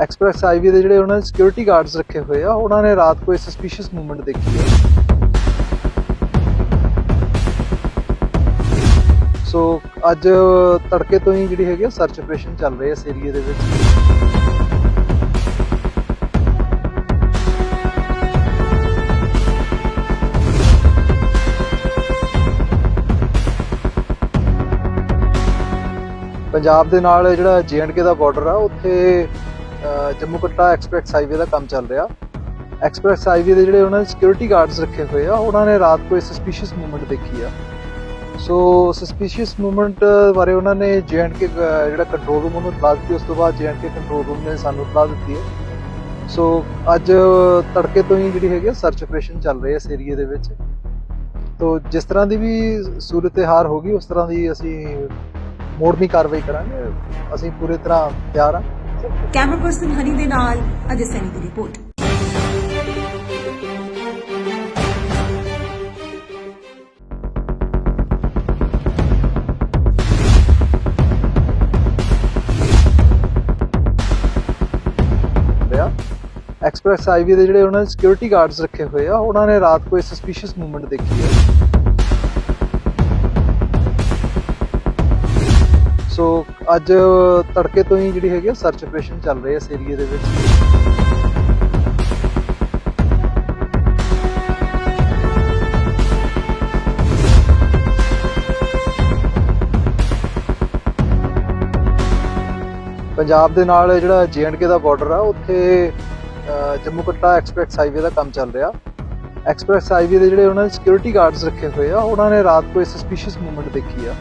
Express highway ਦੇ ਜਿਹੜੇ ਉਹਨਾਂ ਨੇ ਸਿਕਿਉਰਿਟੀ ਗਾਰਡਸ ਰੱਖੇ ਹੋਏ ਆ, ਉਹਨਾਂ ਨੇ ਰਾਤ ਕੋਈ ਸਸਪੀਸ਼ੀਅਸ ਮੂਵਮੈਂਟ ਦੇਖੀ ਹੈ। ਸੋ ਅੱਜ ਤੜਕੇ ਤੋਂ ਹੀ ਜਿਹੜੀ ਹੈਗੀ ਸਰਚ ਆਪਰੇਸ਼ਨ ਚੱਲ ਰਹੀ ਹੈ ਇਸ ਏਰੀਏ ਦੇ ਵਿੱਚ। ਪੰਜਾਬ ਦੇ ਨਾਲ ਜਿਹੜਾ ਜੀਐਂਡਕੇ ਦਾ ਬਾਰਡਰ ਆ, ਉੱਥੇ ਜੰਮੂ ਕਟੜਾ ਐਕਸਪ੍ਰੈਸ ਹਾਈਵੇ ਦਾ ਕੰਮ ਚੱਲ ਰਿਹਾ। ਐਕਸਪ੍ਰੈਸ ਹਾਈਵੇ ਦੇ ਜਿਹੜੇ ਉਹਨਾਂ ਨੇ ਸਿਕਿਉਰਿਟੀ ਗਾਰਡਸ ਰੱਖੇ ਹੋਏ ਆ, ਉਹਨਾਂ ਨੇ ਰਾਤ ਕੋਈ ਸਸਪੀਸ਼ੀਅਸ ਮੂਵਮੈਂਟ ਦੇਖੀ ਆ। ਸੋ ਸਸਪੀਸ਼ੀਅਸ ਮੂਵਮੈਂਟ ਬਾਰੇ ਉਹਨਾਂ ਨੇ ਜੀਐਂਡਕੇ ਜਿਹੜਾ ਕੰਟਰੋਲ ਰੂਮ ਨੂੰ ਇਤਲਾਹ ਦਿੱਤੀ, ਉਸ ਤੋਂ ਬਾਅਦ ਜੀਐਂਡਕੇ ਕੰਟਰੋਲ ਰੂਮ ਨੇ ਸਾਨੂੰ ਇਤਲਾਹ ਦਿੱਤੀ ਹੈ। ਸੋ ਅੱਜ ਤੜਕੇ ਤੋਂ ਹੀ ਜਿਹੜੀ ਹੈਗੀ ਆ ਸਰਚ ਆਪਰੇਸ਼ਨ ਚੱਲ ਰਹੀ ਹੈ ਇਸ ਏਰੀਏ ਦੇ ਵਿੱਚ। ਤੋ, ਜਿਸ ਤਰ੍ਹਾਂ ਦੀ ਵੀ ਸੂਰਤ-ਏ-ਹਾਰ ਹੋਗੀ ਉਸ ਤਰ੍ਹਾਂ ਦੀ ਅਸੀਂ ਮੋੜਵੀਂ ਕਾਰਵਾਈ ਕਰਾਂਗੇ। ਅਸੀਂ ਪੂਰੀ ਤਰ੍ਹਾਂ ਤਿਆਰ ਹਾਂ ਕੈਮਰਾ ਪਰਸਨ ਹਨੀ ਦੇ ਨਾਲ ਅਜੇ ਸੈਨੀ ਦੀ ਰਿਪੋਰਟ ਐਕਸਪ੍ਰੈਸ ਹਾਈਵੇ ਦੇ ਜਿਹੜੇ ਉਹਨਾਂ ਨੇ ਸਿਕਿਉਰਿਟੀ ਗਾਰਡਸ ਰੱਖੇ ਹੋਏ ਆ, ਉਹਨਾਂ ਨੇ ਰਾਤ ਕੋਈ ਸਸਪੀਸ਼ੀਅਸ ਮੂਵਮੈਂਟ ਦੇਖੀ ਹੈ। ਸੋ ਅੱਜ ਤੜਕੇ ਤੋਂ ਹੀ ਜਿਹੜੀ ਹੈਗੀ ਆ ਸਰਚ ਆਪਰੇਸ਼ਨ ਚੱਲ ਰਹੀ ਹੈ ਇਸ ਏਰੀਏ ਦੇ ਵਿੱਚ। ਪੰਜਾਬ ਦੇ ਨਾਲ ਜਿਹੜਾ ਜੀਐਂਡਕੇ ਦਾ ਬਾਰਡਰ ਆ, ਉੱਥੇ ਜੰਮੂ ਕਟੜਾ ਐਕਸਪ੍ਰੈਸ ਹਾਈਵੇ ਦਾ ਕੰਮ ਚੱਲ ਰਿਹਾ। ਐਕਸਪ੍ਰੈਸ ਹਾਈਵੇ ਦੇ ਜਿਹੜੇ ਉਹਨਾਂ ਨੇ ਸਿਕਿਉਰਿਟੀ ਗਾਰਡਸ ਰੱਖੇ ਹੋਏ ਆ, ਉਹਨਾਂ ਨੇ ਰਾਤ ਕੋਈ ਸਸਪੀਸ਼ੀਅਸ ਮੂਵਮੈਂਟ ਦੇਖੀ ਆ।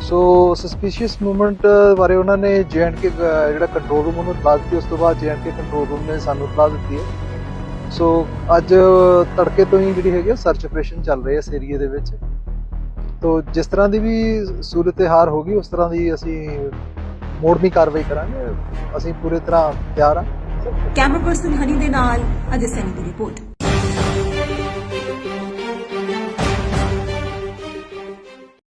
ਸੋ ਸਸਪੀਸ਼ੀਅਸ ਮੂਵਮੈਂਟ ਬਾਰੇ ਉਹਨਾਂ ਨੇ ਜੀਐਂਡਕੇ ਜਿਹੜਾ ਕੰਟਰੋਲ ਰੂਮ ਨੂੰ ਇਤਲਾਹ ਦਿੱਤੀ, ਉਸ ਤੋਂ ਬਾਅਦ ਜੀਐਂਡਕੇ ਕੰਟਰੋਲ ਰੂਮ ਨੇ ਸਾਨੂੰ ਇਤਲਾਹ ਦਿੱਤੀ ਹੈ। ਸੋ ਅੱਜ ਤੜਕੇ ਤੋਂ ਹੀ ਜਿਹੜੀ ਹੈਗੀ ਸਰਚ ਆਪਰੇਸ਼ਨ ਚੱਲ ਰਹੀ ਹੈ ਇਸ ਏਰੀਏ ਦੇ ਵਿੱਚ। ਤੋ, ਜਿਸ ਤਰ੍ਹਾਂ ਦੀ ਵੀ ਸੂਰਤ-ਏ-ਹਾਰ ਹੋਗੀ, ਉਸ ਤਰ੍ਹਾਂ ਦੀ ਅਸੀਂ ਮੋੜਵੀਂ ਕਾਰਵਾਈ ਕਰਾਂਗੇ। ਅਸੀਂ ਪੂਰੀ ਤਰ੍ਹਾਂ ਤਿਆਰ ਹਾਂ ਕੈਮਰਾ ਪਰਸਨ ਹਨੀ ਦੇ ਨਾਲ, ਅਜੇ ਸੈਨੀ ਦੀ ਰਿਪੋਰਟ